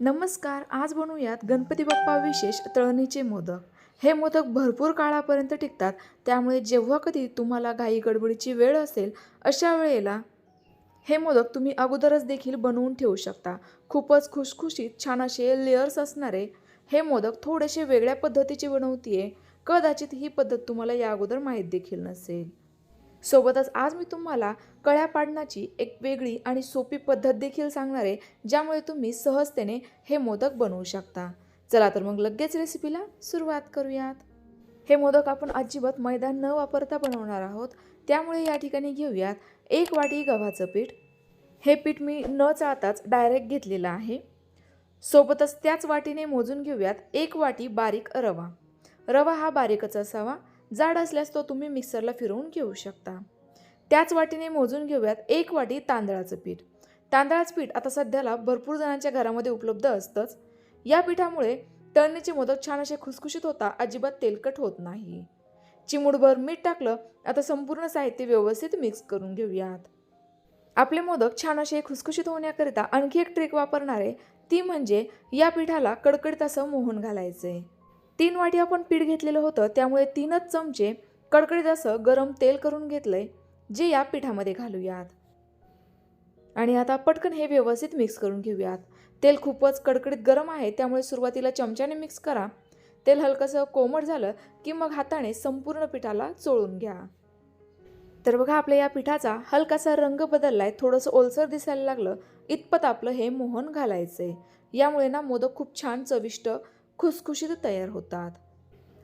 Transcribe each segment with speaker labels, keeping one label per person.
Speaker 1: नमस्कार आज बनवूयात गणपती बाप्पा विशेष तळणीचे मोदक. हे मोदक भरपूर काळापर्यंत टिकतात त्यामुळे जेव्हा कधी तुम्हाला घाई गडबडीची वेळ असेल अशा वेळेला हे मोदक तुम्ही अगोदरच देखील बनवून ठेवू शकता. खूपच खुशखुशीत छान असे लेअर्स असणारे हे मोदक थोडेसे वेगळ्या पद्धतीचे बनवतीये. कदाचित ही पद्धत तुम्हाला या अगोदर माहीत देखील नसेल. सोबतच आज मी तुम्हाला कळ्या पाडण्याची एक वेगळी आणि सोपी पद्धत देखील सांगणार आहे ज्यामुळे तुम्ही सहजतेने हे मोदक बनवू शकता. चला तर मग लगेच रेसिपीला सुरुवात करूयात. हे मोदक आपण अजिबात मैदा न वापरता बनवणार आहोत त्यामुळे या ठिकाणी घेऊयात एक वाटी गव्हाचं पीठ. हे पीठ मी न चाळताच डायरेक्ट घेतलेलं आहे. सोबतच त्याच वाटीने मोजून घेऊयात एक वाटी बारीक रवा. रवा हा बारीकच असावा. जाड असल्यास तो तुम्ही मिक्सरला फिरवून घेऊ शकता. त्याच वाटीने मोजून घेऊयात एक वाटी तांदळाचं पीठ. तांदळाचं पीठ आता सध्याला भरपूर जणांच्या घरामध्ये उपलब्ध असतंच. या पिठामुळे तळणीचे मोदक छान असे खुसखुशीत होता अजिबात तेलकट होत नाही. चिमूडभर मीठ टाकलं आता संपूर्ण साहित्य व्यवस्थित मिक्स करून घेऊयात. आपले मोदक छान असे खुसखुशीत होण्याकरिता आणखी एक ट्रिक वापरणार आहे ती म्हणजे या पिठाला कडकडीत असं मोहन घालायचं. आहे तीन वाटी आपण पीठ घेतलेलं होतं त्यामुळे तीनच चमचे कडकडीत असं गरम तेल करून घेतलंय जे या पिठामध्ये घालूयात. आणि आता पटकन हे व्यवस्थित मिक्स करून घेऊयात. तेल खूपच कडकडीत गरम आहे त्यामुळे सुरुवातीला चमच्याने मिक्स करा. तेल हलकंसं कोमट झालं की मग हाताने संपूर्ण पिठाला चोळून घ्या. तर बघा आपल्या या पिठाचा हलकासा रंग बदललाय थोडंसं ओलसर दिसायला लागलं इतपत आपलं हे मोहन घालायचं आहे यामुळे ना मोदक खूप छान चविष्ट खुसखुशीत तयार होतात.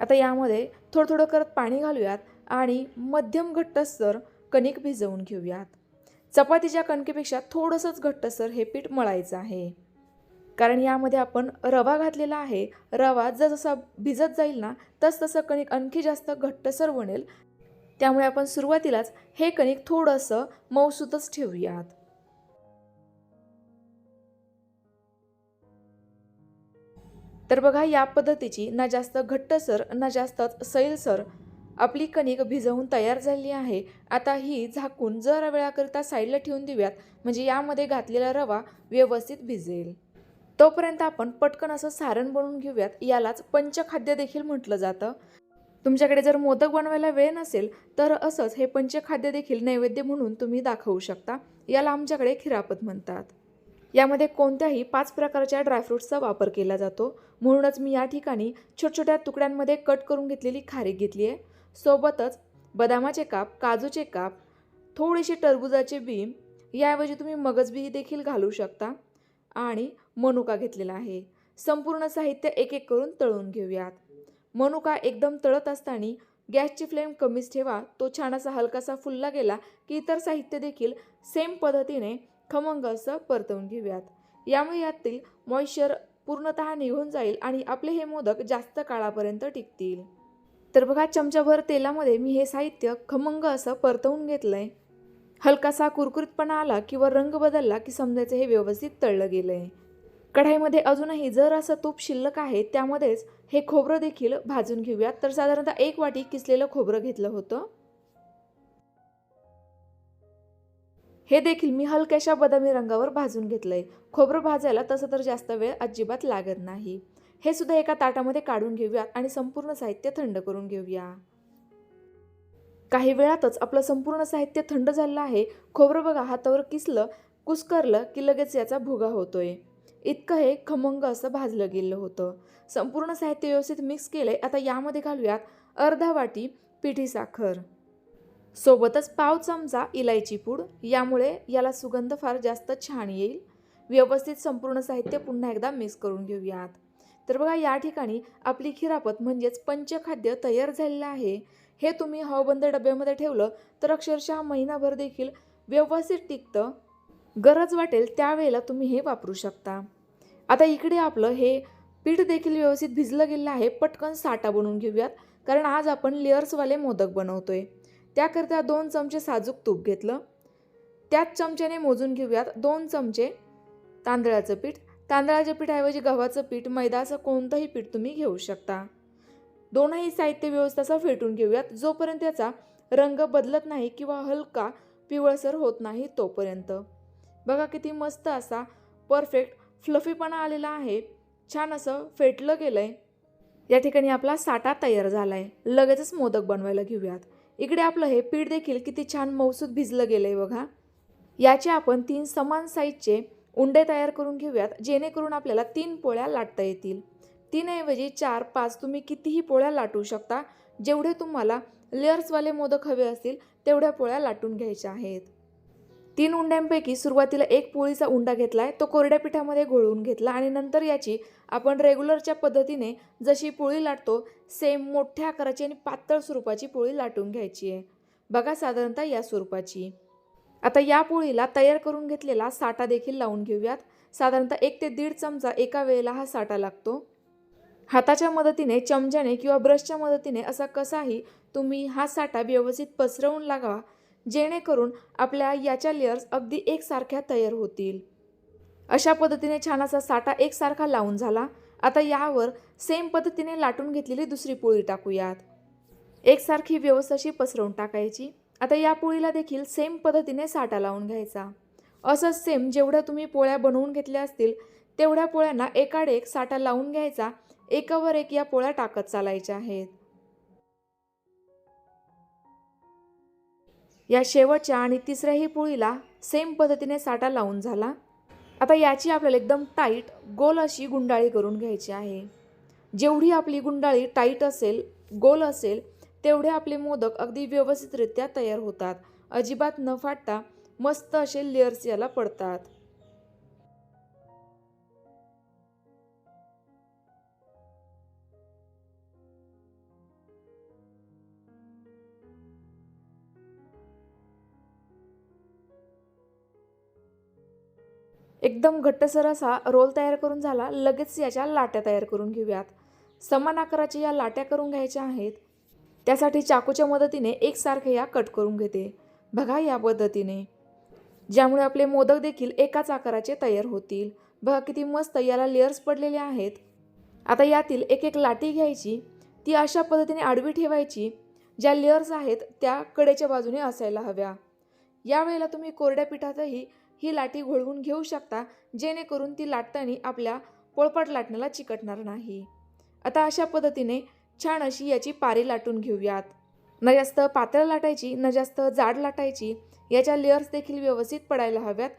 Speaker 1: आता यामध्ये थोडं थोडं करत पाणी घालूयात आणि मध्यम घट्टसर कणिक भिजवून घेऊयात. चपातीच्या कणकेपेक्षा थोडंसंच घट्टसर हे पीठ मळायचं आहे. कारण यामध्ये आपण रवा घातलेला आहे. रवा जसा भिजत जाईल ना तस तसं कणिक आणखी जास्त घट्टसर बनेल. त्यामुळे आपण सुरुवातीलाच हे कणिक थोडंसं मऊसूतच ठेवूयात. तर बघा या पद्धतीची ना जास्त घट्टसर ना जास्तच सैलसर आपली कणिक भिजवून तयार झाली आहे. आता ही झाकून जरा वेळाकरिता साईडला ठेवून देऊयात. म्हणजे यामध्ये घातलेला रवा व्यवस्थित भिजेल. तोपर्यंत आपण पटकन असं सारण बनवून घेऊयात. यालाच पंचखाद्य देखील म्हटलं जातं. तुमच्याकडे जर मोदक बनवायला वेळ नसेल तर असंच हे पंचखाद्य देखील नैवेद्य म्हणून तुम्ही दाखवू शकता. याला आमच्याकडे खिरापत म्हणतात. यामध्ये कोणत्याही पाच प्रकारच्या ड्रायफ्रूट्सचा वापर केला जातो. म्हणूनच मी या ठिकाणी छोट्या तुकड्यांमध्ये कट करून घेतलेली खारीक घेतली आहे. सोबतच बदामाचे काप काजूचे काप थोडीशी टरबुजाचे बी याऐवजी तुम्ही मगजबी देखील घालू शकता. आणि मनुका घेतलेला आहे. संपूर्ण साहित्य एक एक करून तळून घेऊयात. मनुका एकदम तळत असताना गॅसची फ्लेम कमीच ठेवा. तो छान असा हलकासा फुलला गेला की इतर साहित्य देखील सेम पद्धतीने खमंग असं परतवून घेऊयात. यामुळे यातील मॉइश्चर पूर्णतः निघून जाईल आणि आपले हे मोदक जास्त काळापर्यंत टिकतील. तर बघा चमचाभर तेलामध्ये मी हे साहित्य खमंग असं परतवून घेतलंय. हलकासा कुरकुरीतपणा आला किंवा रंग बदलला की समजायचं हे व्यवस्थित तळलं गेलंय. कढाईमध्ये अजूनही जर असं तूप शिल्लक आहे त्यामध्येच हे खोबरं देखील भाजून घेऊयात. तर साधारणतः एक वाटी किसलेलं खोबरं घेतलं होतं. हे देखील मी हलक्याशा बदामी रंगावर भाजून घेतलं आहे खोबरं भाजायला तसं तर जास्त वेळ अजिबात लागत नाही. हे सुद्धा एका ताटामध्ये काढून घेऊयात आणि संपूर्ण साहित्य थंड करून घेऊया. काही वेळातच आपलं संपूर्ण साहित्य थंड झालेलं आहे. खोबरं बघा हातावर किसलं कुस्करलं की लगेच याचा भुगा होतोय. इतकं हे खमंग असं भाजलं गेलं होतं. संपूर्ण साहित्य व्यवस्थित मिक्स केलंय. आता यामध्ये घालूयात अर्धा वाटी पिठी साखर. सोबतच पाव चमचा इलायची पूड यामुळे याला सुगंध फार जास्त छान येईल. व्यवस्थित संपूर्ण साहित्य पुन्हा एकदा मिक्स करून घेऊयात. तर बघा या ठिकाणी आपली खिरापत म्हणजेच पंचखाद्य तयार झालेलं आहे. हे तुम्ही हवाबंद डब्यामध्ये ठेवलं तर अक्षरशः महिनाभर देखील व्यवस्थित टिकतं. गरज वाटेल त्यावेळेला तुम्ही हे वापरू शकता. आता इकडे आपलं हे पीठ देखील व्यवस्थित भिजलं गेलं आहे. पटकन साठा बनवून घेऊयात कारण आज आपण लेअर्सवाले मोदक बनवतोय. त्याकरिता दोन चमचे साजूक तूप घेतलं. त्याच चमच्याने मोजून घेऊयात दोन चमचे तांदळाचं पीठ. तांदळाच्या पीठऐवजी गव्हाचं पीठ मैदा असं कोणतंही पीठ तुम्ही घेऊ शकता. दोनही साहित्य व्यवस्थाचा असं फेटून घेऊयात. जोपर्यंत त्याचा रंग बदलत नाही किंवा हलका पिवळसर होत नाही तोपर्यंत. बघा किती मस्त असा परफेक्ट फ्लफीपणा आलेला आहे. छान असं फेटलं गेलं आहे या ठिकाणी आपला साठा तयार झाला आहे लगेचच मोदक बनवायला घेऊयात. इकडे आपलं हे पीठ देखील किती छान मौसूद भिजलं गेलं आहे बघा. याचे आपण तीन समान साईजचे उंडे तयार करून घेऊयात जेणेकरून आपल्याला तीन पोळ्या लाटता येतील. तीनऐवजी चार पाच तुम्ही कितीही पोळ्या लाटू शकता जेवढे तुम्हाला लेअर्सवाले मोदक हवे असतील तेवढ्या पोळ्या लाटून घ्यायच्या आहेत. तीन उंड्यांपैकी सुरुवातीला एक पोळीचा उंडा घेतला आहे तो कोरड्या पिठामध्ये घोळवून घेतला आणि नंतर याची आपण रेग्युलरच्या पद्धतीने जशी पोळी लाटतो सेम मोठ्या आकाराची आणि पातळ स्वरूपाची पोळी लाटून घ्यायची आहे. बघा साधारणतः या स्वरूपाची. आता या पोळीला तयार करून घेतलेला साठा देखील लावून घेऊयात. साधारणतः एक ते दीड चमचा एका वेळेला हा साठा लागतो. हाताच्या मदतीने चमच्याने किंवा ब्रशच्या मदतीने असा कसाही तुम्ही हा साठा व्यवस्थित पसरवून लागावा. जेणेकरून आपल्या याच्या लेअर्स अगदी एकसारख्या तयार होतील. अशा पद्धतीने छान असा साठा एकसारखा लावून झाला. आता यावर सेम पद्धतीने लाटून घेतलेली दुसरी पोळी टाकूयात. एकसारखी व्यवस्थाशी पसरवून टाकायची. आता या पोळीला देखील सेम पद्धतीने साठा लावून घ्यायचा. असंच सेम जेवढ्या तुम्ही पोळ्या बनवून घेतल्या असतील तेवढ्या पोळ्यांना एकाडे एक साठा लावून घ्यायचा. एकावर एक या पोळ्या टाकत चालायच्या आहेत. या शेवटच्या आणि तिसऱ्याही पोळीला सेम पद्धतीने साठा लावून झाला. आता याची आपल्याला एकदम टाईट गोल अशी गुंडाळी करून घ्यायची आहे. जेवढी आपली गुंडाळी टाईट असेल गोल असेल तेवढे आपले मोदक अगदी व्यवस्थितरित्या तयार होतात. अजिबात न फाटता मस्त असे लेअर्स याला पडतात. एकदम घट्टसर असा रोल तयार करून झाला लगेच याच्या लाट्या तयार करून घेऊयात. समान आकाराच्या या लाट्या करून घ्यायच्या आहेत. त्यासाठी चाकूच्या मदतीने एकसारखे या कट करून घेते. बघा या पद्धतीने. ज्यामुळे आपले मोदक देखील एकाच आकाराचे तयार होतील. बघा किती मस्त याला लेअर्स पडलेले आहेत. आता यातील एक एक लाटी घ्यायची. ती अशा पद्धतीने आडवी ठेवायची ज्या लेअर्स आहेत त्या कडेच्या बाजूने असायला हव्या. यावेळेला तुम्ही कोरड्या पिठातही ही लाठी घोळवून घेऊ शकता जेणेकरून ती लाटताना आपल्या पोळपाट लाटण्याला चिकटणार नाही. आता अशा पद्धतीने छान अशी याची पारी लाटून घेऊयात. न जास्त पातळ लाटायची न जास्त जाड लाटायची याच्या लेअर्स देखील व्यवस्थित पडायला हव्यात.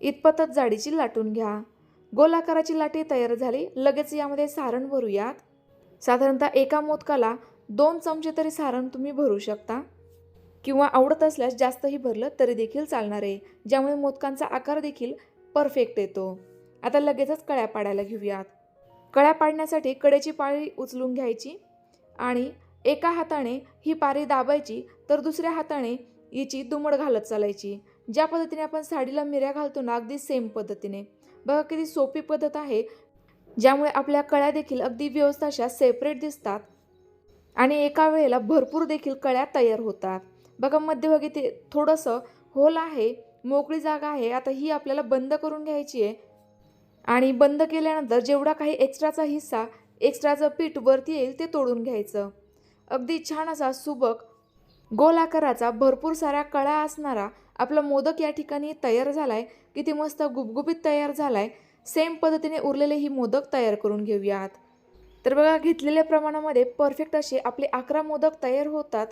Speaker 1: इतपतच जाडीची लाटून घ्या. गोल आकाराची लाटी तयार झाली लगेच यामध्ये सारण भरूयात. साधारणतः एका मोदकाला दोन चमचे तरी सारण तुम्ही भरू शकता. किंवा आवडत असल्यास जास्तही भरलं तरी देखील चालणार आहे. ज्यामुळे मोदकांचा आकार देखील परफेक्ट येतो. आता लगेचच कळ्या पाडायला घेऊयात. कळ्या पाडण्यासाठी कडेची पाळी उचलून घ्यायची आणि एका हाताने ही पारी दाबायची तर दुसऱ्या हाताने हिची दुमड घालत चालायची. ज्या पद्धतीने आपण साडीला मिऱ्या घालतो ना अगदी सेम पद्धतीने. बघा किती सोपी पद्धत आहे. ज्यामुळे आपल्या कळ्या देखील अगदी व्यवस्थाशा सेपरेट दिसतात आणि एका वेळेला भरपूर देखील कळ्या तयार होतात. बघा मध्यभागी ते थोडंसं होल आहे मोकळी जागा आहे. आता ही आपल्याला बंद करून घ्यायची आहे. आणि बंद केल्यानंतर जेवढा काही एक्स्ट्राचा हिस्सा एक्स्ट्राचं पीठ वरती येईल ते तोडून घ्यायचं. अगदी छान असा सुबक गोल आकाराचा भरपूर साऱ्या कळा असणारा आपला मोदक या ठिकाणी तयार झाला आहे किती मस्त गुबगुबीत तयार झाला आहे सेम पद्धतीने उरलेले ही मोदक तयार करून घेऊयात. तर बघा घेतलेल्या प्रमाणामध्ये परफेक्ट असे आपले अकरा मोदक तयार होतात.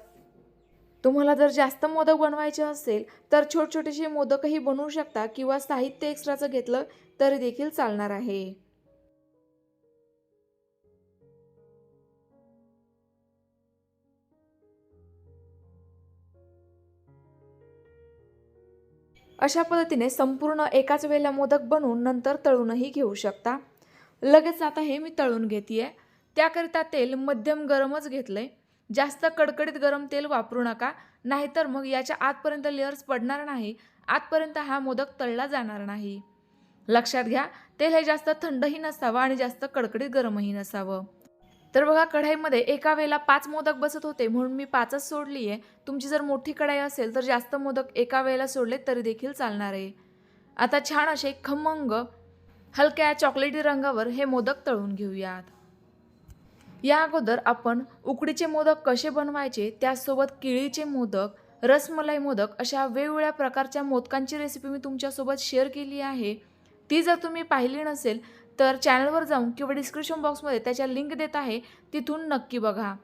Speaker 1: तुम्हाला जर जास्त मोदक बनवायचे असेल तर छोटछोटेसे मोदकही बनवू शकता किंवा साहित्य एक्स्ट्राचं घेतलं तरी देखील चालणार आहे. अशा पद्धतीने संपूर्ण एकाच वेळेला मोदक बनवून नंतर तळूनही घेऊ शकता. लगेच आता हे मी तळून घेते त्याकरिता तेल मध्यम गरमच घेतलंय. जास्त कडकडीत गरम तेल वापरू नका नाहीतर मग याच्या आतपर्यंत लेअर्स पडणार नाही आतपर्यंत हा मोदक तळला जाणार नाही. लक्षात घ्या तेल हे जास्त थंडही नसावं आणि जास्त कडकडीत गरमही नसावं. तर बघा कढाईमध्ये एका वेळेला पाच मोदक बसत होते म्हणून मी पाचच सोडली आहे तुमची जर मोठी कढाई असेल तर जास्त मोदक एका वेळेला सोडले तरी देखील चालणार आहे. आता छान असे खमंग हलक्या चॉकलेटी रंगावर हे मोदक तळून घेऊयात. या अगोदर आपण उकडीचे मोदक कसे बनवायचे त्यासोबत केळीचे मोदक रसमलाई मोदक अशा वेगवेगळ्या प्रकारच्या मोदकांची रेसिपी मी तुमच्यासोबत शेअर केली आहे. ती जर तुम्ही पाहिली नसेल तर चॅनलवर जाऊन किंवा डिस्क्रिप्शन बॉक्समध्ये त्याच्या लिंक देत आहे तिथून नक्की बघा.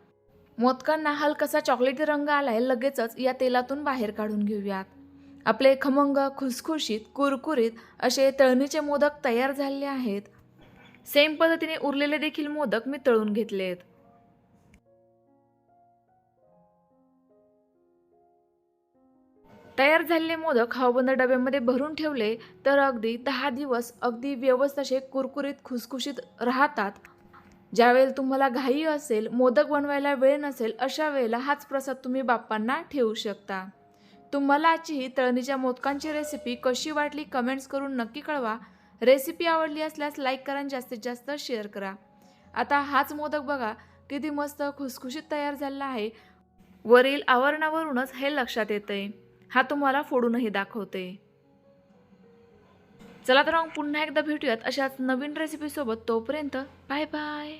Speaker 1: मोदकांना हलकासा चॉकलेटी रंग आलाय लगेचच या तेलातून बाहेर काढून घेऊयात. आपले खमंग खुसखुशीत कुरकुरीत असे तळणीचे मोदक तयार झालेले आहेत. सेम पद्धतीने उरलेले देखील मोदक मी तळून घेतलेत. तयार झालेले मोदक हवाबंद डब्यामध्ये भरून ठेवले तर अगदी दहा दिवस अगदी व्यवस्थित असे कुरकुरीत खुसखुशीत राहतात. ज्यावेळेला तुम्हाला घाई असेल मोदक बनवायला वेळ नसेल अशा वेळेला हाच प्रसाद तुम्ही बाप्पांना ठेवू शकता. तुम्हाला आजची ही तळणीच्या मोदकांची रेसिपी कशी वाटली कमेंट्स करून नक्की कळवा. रेसिपी आवडली असल्यास लाईक करा आणि जास्तीत जास्त शेअर करा. आता हाच मोदक बघा किती मस्त खुसखुशीत तयार झालेला आहे. वरील आवरणावरूनच हे लक्षात येतंय. हा तुम्हाला फोडूनही दाखवते. चला तर मग पुन्हा एकदा भेटूयात अशाच नवीन रेसिपीसोबत तोपर्यंत बाय बाय.